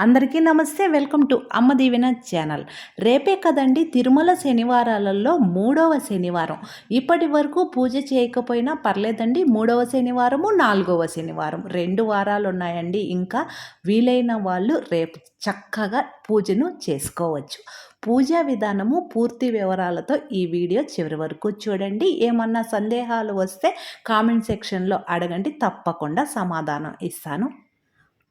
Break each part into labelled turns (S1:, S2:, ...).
S1: అందరికీ నమస్తే welcome to అమ్మ దీవెన ఛానల్. రేపే కదండి తిరుమల శనివారాలలో మూడవ శనివారం. ఇప్పటి వరకు పూజ చేయకపోయినా పర్లేదండి మూడవ శనివారము నాలుగవ శనివారం. రెండు వారాలు ఉన్నాయండి ఇంకా వీలైన వాళ్ళు రేపు చక్కగా పూజను చేసుకోవచ్చు. పూజా విధానము పూర్తి వివరాలతో ఈ వీడియో చివరి వరకు చూడండి. ఏమన్నా సందేహాలు వస్తే కామెంట్ సెక్షన్లో అడగండి తప్పకుండా సమాధానం ఇస్తాను.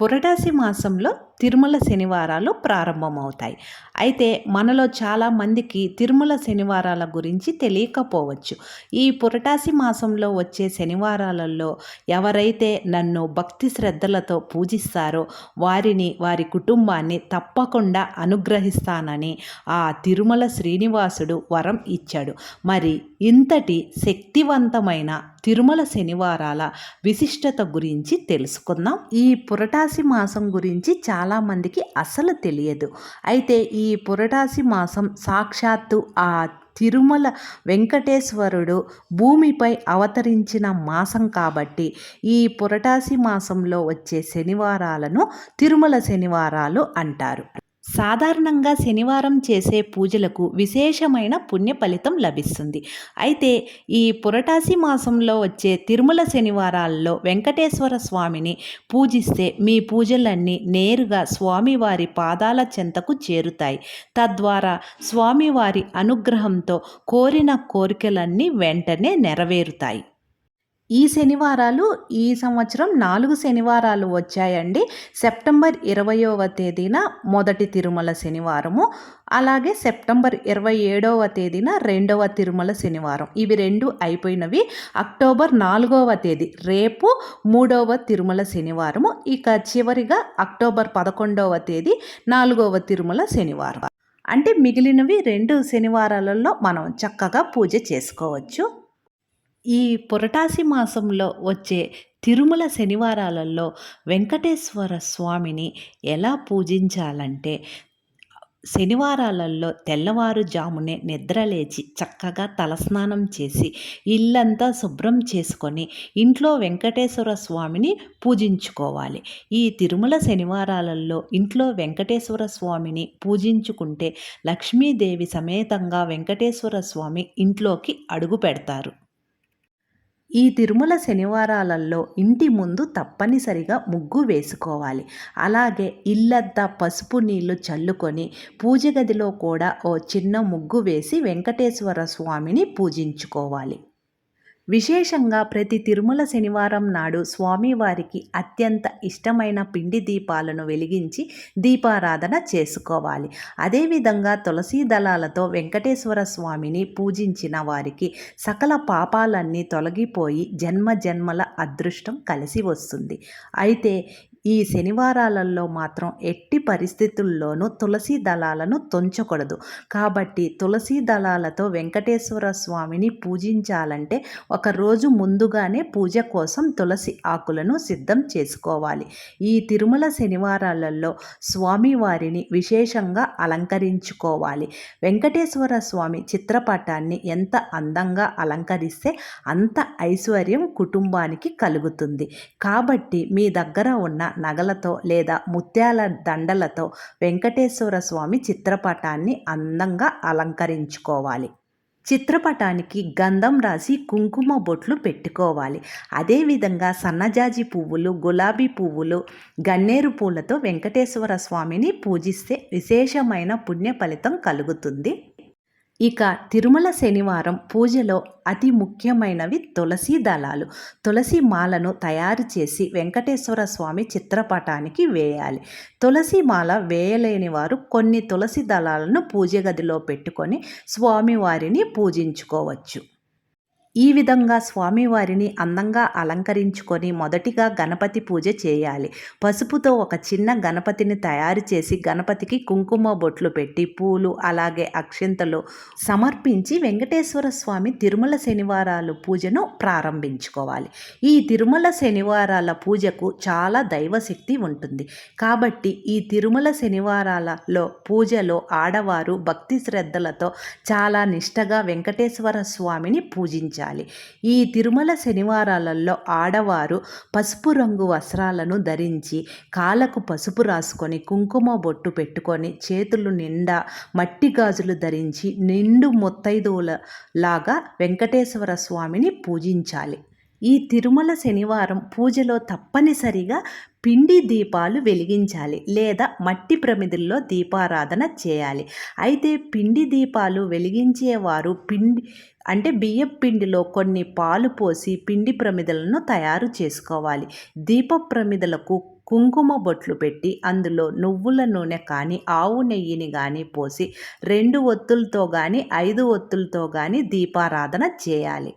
S1: పురటాసి మాసంలో తిరుమల శనివారాలు ప్రారంభమవుతాయి. అయితే మనలో చాలామందికి తిరుమల శనివారాల గురించి తెలియకపోవచ్చు. ఈ పురటాసి మాసంలో వచ్చే శనివారాలలో ఎవరైతే నన్ను భక్తి శ్రద్ధలతో పూజిస్తారో వారిని వారి కుటుంబాన్ని తప్పకుండా అనుగ్రహిస్తానని ఆ తిరుమల శ్రీనివాసుడు వరం ఇచ్చాడు. మరి ఇంతటి శక్తివంతమైన తిరుమల శనివారాల విశిష్టత గురించి తెలుసుకుందాం. ఈ పురటాసి మాసం గురించి చాలామందికి అసలు తెలియదు. అయితే ఈ పురటాసి మాసం సాక్షాత్తు ఆ తిరుమల వెంకటేశ్వరుడు భూమిపై అవతరించిన మాసం కాబట్టి ఈ పురటాసి మాసంలో వచ్చే శనివారాలను తిరుమల శనివారాలు అంటారు. సాధారణంగా శనివారం చేసే పూజలకు విశేషమైన పుణ్య ఫలితం లభిస్తుంది. అయితే ఈ పురటాసి మాసంలో వచ్చే తిరుమల శనివారాల్లో వెంకటేశ్వర స్వామిని పూజిస్తే మీ పూజలన్నీ నేరుగా స్వామివారి పాదాల చెంతకు చేరుతాయి. తద్వారా స్వామివారి అనుగ్రహంతో కోరిన కోరికలన్నీ వెంటనే నెరవేరుతాయి. ఈ శనివారాలు ఈ సంవత్సరం నాలుగు శనివారాలు వచ్చాయండి. సెప్టెంబర్ ఇరవయవ తేదీన మొదటి తిరుమల శనివారము అలాగే సెప్టెంబర్ ఇరవై ఏడవ తేదీన రెండవ తిరుమల శనివారం. ఇవి రెండు అయిపోయినవి. అక్టోబర్ నాలుగవ తేదీ రేపు మూడవ తిరుమల శనివారము. ఇక చివరిగా అక్టోబర్ పదకొండవ తేదీ నాలుగవ తిరుమల శనివారం. అంటే మిగిలినవి రెండు శనివారాలలో మనం చక్కగా పూజ చేసుకోవచ్చు. ఈ పురటాసి మాసంలో వచ్చే తిరుమల శనివారాలలో వెంకటేశ్వర స్వామిని ఎలా పూజించాలంటే శనివారాలలో తెల్లవారుజామునే నిద్రలేచి చక్కగా తలస్నానం చేసి ఇల్లంతా శుభ్రం చేసుకొని ఇంట్లో వెంకటేశ్వర స్వామిని పూజించుకోవాలి. ఈ తిరుమల శనివారాలలో ఇంట్లో వెంకటేశ్వర స్వామిని పూజించుకుంటే లక్ష్మీదేవి సమేతంగా వెంకటేశ్వర స్వామి ఇంట్లోకి అడుగు పెడతారు. ఈ తిరుమల శనివారాలలో ఇంటి ముందు తప్పనిసరిగా ముగ్గు వేసుకోవాలి. అలాగే ఇల్లంతా పసుపు నీళ్ళు చల్లుకొని పూజ గదిలో కూడా ఓ చిన్న ముగ్గు వేసి వెంకటేశ్వర స్వామిని పూజించుకోవాలి. విశేషంగా ప్రతి తిరుమల శనివారం నాడు స్వామివారికి అత్యంత ఇష్టమైన పిండి దీపాలను వెలిగించి దీపారాధన చేసుకోవాలి. అదేవిధంగా తులసీ దళాలతో వెంకటేశ్వర స్వామిని పూజించిన వారికి సకల పాపాలన్నీ తొలగిపోయి జన్మ జన్మల అదృష్టం కలిసి వస్తుంది. అయితే ఈ శనివారాలలో మాత్రం ఎట్టి పరిస్థితుల్లోనూ తులసి దళాలను తుంచకూడదు. కాబట్టి తులసి దళాలతో వెంకటేశ్వర స్వామిని పూజించాలంటే ఒకరోజు ముందుగానే పూజ కోసం తులసి ఆకులను సిద్ధం చేసుకోవాలి. ఈ తిరుమల శనివారాలలో స్వామివారిని విశేషంగా అలంకరించుకోవాలి. వెంకటేశ్వర స్వామి చిత్రపటాన్ని ఎంత అందంగా అలంకరిస్తే అంత ఐశ్వర్యం కుటుంబానికి కలుగుతుంది. కాబట్టి మీ దగ్గర ఉన్న నగలతో లేదా ముత్యాల దండలతో వెంకటేశ్వర స్వామి చిత్రపటాన్ని అందంగా అలంకరించుకోవాలి. చిత్రపటానికి గంధం రాసి కుంకుమ బొట్లు పెట్టుకోవాలి. అదేవిధంగా సన్నజాజి పువ్వులు గులాబీ పువ్వులు గన్నేరు పూలతో వెంకటేశ్వర స్వామిని పూజిస్తే విశేషమైన పుణ్య ఫలితం కలుగుతుంది. ఇక తిరుమల శనివారం పూజలో అతి ముఖ్యమైనవి తులసి దళాలు. తులసి మాలను తయారు చేసి వెంకటేశ్వర స్వామి చిత్రపటానికి వేయాలి. తులసి మాల వేయలేని వారు కొన్ని తులసి దళాలను పూజ గదిలో పెట్టుకొని స్వామివారిని పూజించుకోవచ్చు. ఈ విధంగా స్వామివారిని అందంగా అలంకరించుకొని మొదటిగా గణపతి పూజ చేయాలి. పసుపుతో ఒక చిన్న గణపతిని తయారు చేసి గణపతికి కుంకుమ బొట్లు పెట్టి పూలు అలాగే అక్షింతలు సమర్పించి వెంకటేశ్వర స్వామి తిరుమల శనివారాలు పూజను ప్రారంభించుకోవాలి. ఈ తిరుమల శనివారాల పూజకు చాలా దైవశక్తి ఉంటుంది. కాబట్టి ఈ తిరుమల శనివారాలలో పూజలో ఆడవారు భక్తి శ్రద్ధలతో చాలా నిష్టగా వెంకటేశ్వర స్వామిని పూజించారు ధరించాలి ఈ తిరుమల శనివారాలలో ఆడవారు పసుపు రంగు వస్త్రాలను ధరించి కాళ్ళకు పసుపు రాసుకొని కుంకుమ బొట్టు పెట్టుకొని చేతులు నిండా మట్టి గాజులు ధరించి నిండు ముత్తైదువుల లాగా వెంకటేశ్వర స్వామిని పూజించాలి. ఈ తిరుమల శనివారం పూజలో తప్పనిసరిగా పిండి దీపాలు వెలిగించాలి లేదా మట్టి ప్రమిదుల్లో దీపారాధన చేయాలి. అయితే పిండి దీపాలు వెలిగించేవారు పిండి అంటే బియ్యం పిండిలో కొన్ని పాలు పోసి పిండి ప్రమిదలను తయారు చేసుకోవాలి. దీప ప్రమిదలకు కుంకుమ బొట్లు పెట్టి అందులో నువ్వుల నూనె కానీ ఆవు నెయ్యిని కానీ పోసి రెండు ఒత్తులతో కానీ ఐదు ఒత్తులతో కానీ దీపారాధన చేయాలి.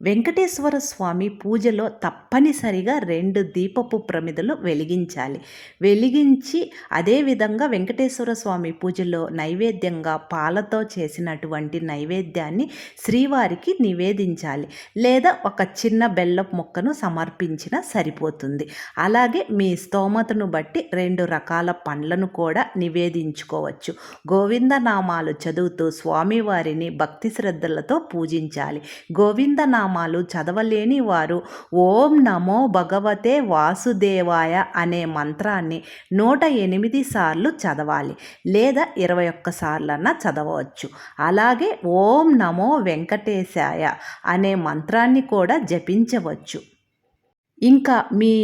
S1: వెంకటేశ్వర స్వామి పూజలో తప్పనిసరిగా రెండు దీపపు ప్రమిదలు వెలిగించాలి. వెలిగించి అదేవిధంగా వెంకటేశ్వర స్వామి పూజలో నైవేద్యంగా పాలతో చేసినటువంటి నైవేద్యాన్ని శ్రీవారికి నివేదించాలి. లేదా ఒక చిన్న బెల్లపు మొక్కను సమర్పించిన సరిపోతుంది. అలాగే మీ స్తోమతను బట్టి రెండు రకాల పండ్లను కూడా నివేదించుకోవచ్చు. గోవింద నామాలు చదువుతూ స్వామివారిని భక్తి శ్రద్ధలతో పూజించాలి. గోవింద నామాలు చదవలేని వారు ఓం నమో భగవతే వాసుదేవాయ అనే మంత్రాన్ని నూట ఎనిమిది సార్లు చదవాలి లేదా ఇరవై ఒక్క సార్లన్నా చదవచ్చు. అలాగే ఓం నమో వెంకటేశాయ అనే మంత్రాన్ని కూడా జపించవచ్చు. ఇంకా మీ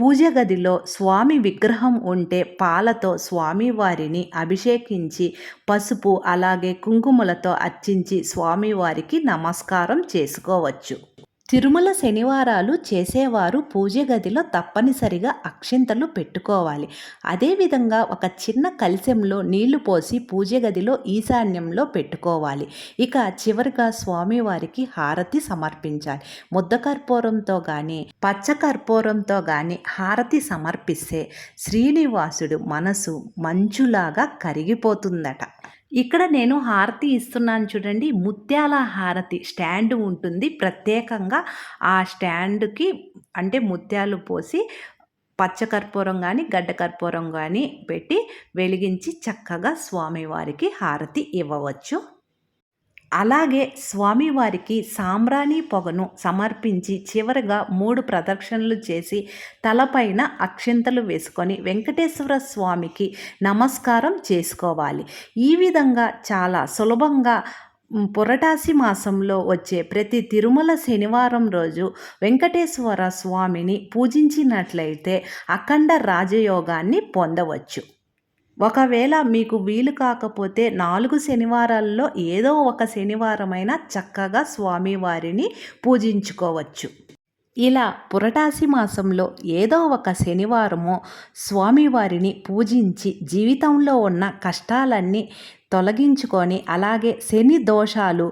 S1: పూజ గదిలో స్వామి విగ్రహం ఉంటే పాలతో స్వామివారిని అభిషేకించి పసుపు అలాగే కుంకుమలతో అర్చించి స్వామివారికి నమస్కారం చేసుకోవచ్చు. తిరుమల శనివారాలు చేసేవారు పూజ గదిలో తప్పనిసరిగా అక్షింతలు పెట్టుకోవాలి. అదేవిధంగా ఒక చిన్న కలశంలో నీళ్ళు పోసి పూజ గదిలో ఈశాన్యంలో పెట్టుకోవాలి. ఇక చివరిగా స్వామివారికి హారతి సమర్పించాలి. ముద్ద కర్పూరంతో కానీ పచ్చకర్పూరంతో కానీ హారతి సమర్పిస్తే శ్రీనివాసుడు మనసు మంచులాగా కరిగిపోతుందట. ఇక్కడ నేను హారతి ఇస్తున్నాను చూడండి. ముత్యాల హారతి స్టాండ్ ఉంటుంది. ప్రత్యేకంగా ఆ స్టాండ్కి అంటే ముత్యాలు పోసి పచ్చకర్పూరం కానీ గడ్డ కర్పూరం కానీ పెట్టి వెలిగించి చక్కగా స్వామివారికి హారతి ఇవ్వవచ్చు. అలాగే స్వామివారికి సాంబ్రాణి పొగను సమర్పించి చివరగా మూడు ప్రదక్షిణలు చేసి తలపైన అక్షింతలు వేసుకొని వెంకటేశ్వర స్వామికి నమస్కారం చేసుకోవాలి. ఈ విధంగా చాలా సులభంగా పురటాసి మాసంలో వచ్చే ప్రతి తిరుమల శనివారం రోజు వెంకటేశ్వర స్వామిని పూజించినట్లయితే అఖండ రాజయోగాన్ని పొందవచ్చు. ఒకవేళ మీకు వీలు కాకపోతే నాలుగు శనివారాల్లో ఏదో ఒక శనివారమైనా చక్కగా స్వామివారిని పూజించుకోవచ్చు. ఇలా పురటాసి మాసంలో ఏదో ఒక శనివారము స్వామివారిని పూజించి జీవితంలో ఉన్న కష్టాలన్నీ తొలగించుకొని అలాగే శని దోషాలు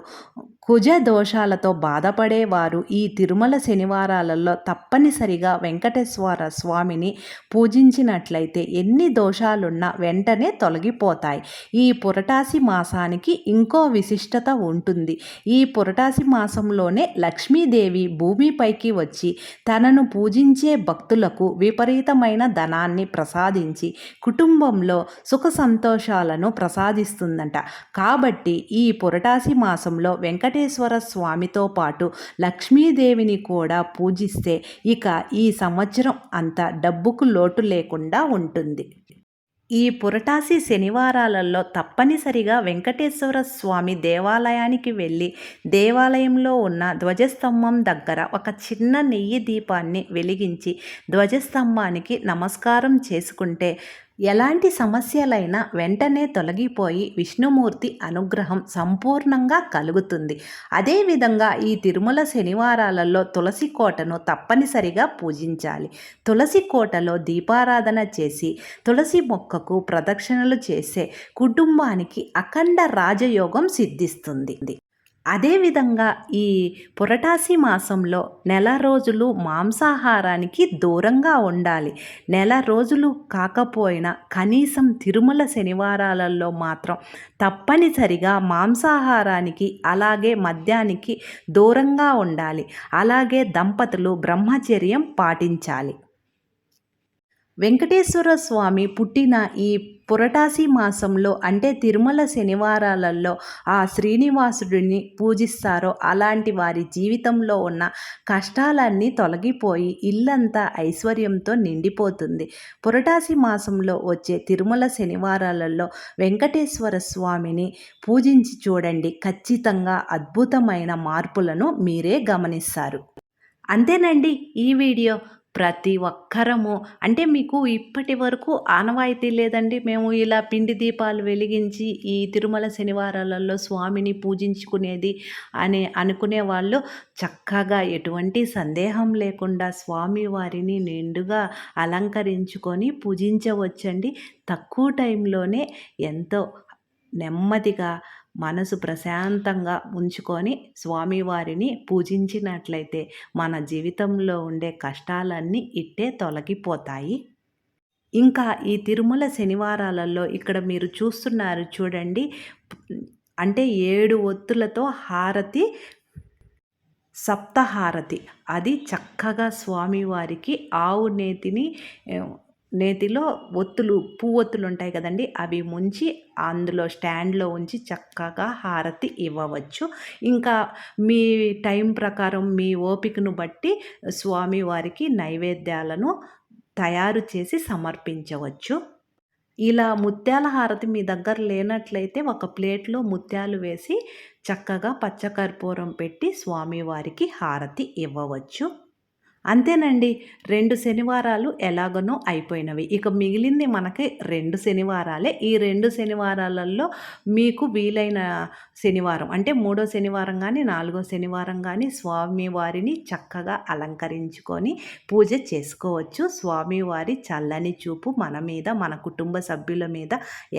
S1: కుజ దోషాలతో బాధపడేవారు ఈ తిరుమల శనివారాలలో తప్పనిసరిగా వెంకటేశ్వర స్వామిని పూజించినట్లయితే ఎన్ని దోషాలున్నా వెంటనే తొలగిపోతాయి. ఈ పురటాసి మాసానికి ఇంకో విశిష్టత ఉంటుంది. ఈ పురటాసి మాసంలోనే లక్ష్మీదేవి భూమిపైకి వచ్చి తనను పూజించే భక్తులకు విపరీతమైన ధనాన్ని ప్రసాదించి కుటుంబంలో సుఖ సంతోషాలను ప్రసాదిస్తుందంట. కాబట్టి ఈ పురటాసి మాసంలో వెంకట వెంకటేశ్వర స్వామితో పాటు లక్ష్మీదేవిని కూడా పూజిస్తే ఇక ఈ సంవత్సరం అంత డబ్బుకు లోటు లేకుండా ఉంటుంది. ఈ పురటాసి శనివారాలలో తప్పనిసరిగా వెంకటేశ్వర స్వామి దేవాలయానికి వెళ్ళి దేవాలయంలో ఉన్న ధ్వజస్తంభం దగ్గర ఒక చిన్న నెయ్యి దీపాన్ని వెలిగించి ధ్వజస్తంభానికి నమస్కారం చేసుకుంటే ఎలాంటి సమస్యలైనా వెంటనే తొలగిపోయి విష్ణుమూర్తి అనుగ్రహం సంపూర్ణంగా కలుగుతుంది. అదేవిధంగా ఈ తిరుమల శనివారాలలో తులసి కోటను తప్పనిసరిగా పూజించాలి. తులసి కోటలో దీపారాధన చేసి తులసి మొక్కకు ప్రదక్షిణలు చేసే కుటుంబానికి అఖండ రాజయోగం సిద్ధిస్తుంది. అదేవిధంగా ఈ పురటాసి మాసంలో నెల రోజులు మాంసాహారానికి దూరంగా ఉండాలి. నెల రోజులు కాకపోయినా కనీసం తిరుమల శనివారాలలో మాత్రం తప్పనిసరిగా మాంసాహారానికి అలాగే మద్యానికి దూరంగా ఉండాలి. అలాగే దంపతులు బ్రహ్మచర్యం పాటించాలి. వెంకటేశ్వర స్వామి పుట్టిన ఈ పురటాసి మాసంలో అంటే తిరుమల శనివారాలలో ఆ శ్రీనివాసుడిని పూజిస్తారో అలాంటి వారి జీవితంలో ఉన్న కష్టాలన్నీ తొలగిపోయి ఇల్లంతా ఐశ్వర్యంతో నిండిపోతుంది. పురటాసి మాసంలో వచ్చే తిరుమల శనివారాలలో వెంకటేశ్వర స్వామిని పూజించి చూడండి. ఖచ్చితంగా అద్భుతమైన మార్పులను మీరే గమనిస్తారు. అంతేనండి ఈ వీడియో. ప్రతి ఒక్కరము. అంటే మీకు ఇప్పటి వరకు ఆనవాయితీ లేదండి. మేము ఇలా పిండి దీపాలు వెలిగించి ఈ తిరుమల శనివారాలలో స్వామిని పూజించుకునేది అని అనుకునే వాళ్ళు చక్కగా ఎటువంటి సందేహం లేకుండా స్వామి వారిని నిండుగా అలంకరించుకొని పూజించవచ్చండి. తక్కువ టైంలోనే ఎంతో నెమ్మదిగా మనసు ప్రశాంతంగా ఉంచుకొని స్వామివారిని పూజించినట్లయితే మన జీవితంలో ఉండే కష్టాలన్నీ ఇట్టే తొలగిపోతాయి. ఇంకా ఈ తిరుమల శనివారాలలో ఇక్కడ మీరు చూస్తున్నారు చూడండి. అంటే ఏడు ఒత్తులతో హారతి సప్తహారతి. అది చక్కగా స్వామివారికి ఆవు నేతిని నేతిలో ఒత్తులు పువ్వొత్తులు ఉంటాయి కదండి. అవి ముంచి అందులో స్టాండ్లో ఉంచి చక్కగా హారతి ఇవ్వవచ్చు. ఇంకా మీ టైం ప్రకారం మీ ఓపికను బట్టి స్వామివారికి నైవేద్యాలను తయారు చేసి సమర్పించవచ్చు. ఇలా ముత్యాల హారతి మీ దగ్గర లేనట్లయితే ఒక ప్లేట్లో ముత్యాలు వేసి చక్కగా పచ్చకర్పూరం పెట్టి స్వామివారికి హారతి ఇవ్వవచ్చు. అంతేనండి. రెండు శనివారాలు ఎలాగనో అయిపోయినవి. ఇక మిగిలింది మనకి రెండు శనివారాలే. ఈ రెండు శనివారాలలో మీకు వీలైన శనివారం అంటే మూడో శనివారం కానీ నాలుగో శనివారం కానీ స్వామివారిని చక్కగా అలంకరించుకొని పూజ చేసుకోవచ్చు. స్వామివారి చల్లని చూపు మన మీద మన కుటుంబ సభ్యుల మీద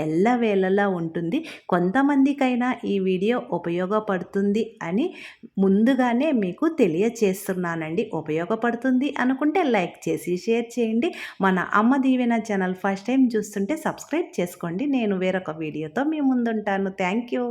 S1: ఎల్లవేళలా ఉంటుంది. కొంతమందికైనా ఈ వీడియో ఉపయోగపడుతుంది అని ముందుగానే మీకు తెలియచేస్తున్నానండి. ఉపయోగపడుతుంది ఉపయోగపడుతుంది అనుకుంటే లైక్ చేసి షేర్ చేయండి. మన Amma Deevena channel first time చూస్తుంటే సబ్స్క్రైబ్ చేసుకోండి. నేను వేరొక వీడియోతో మీ ముందుంటాను. Thank you.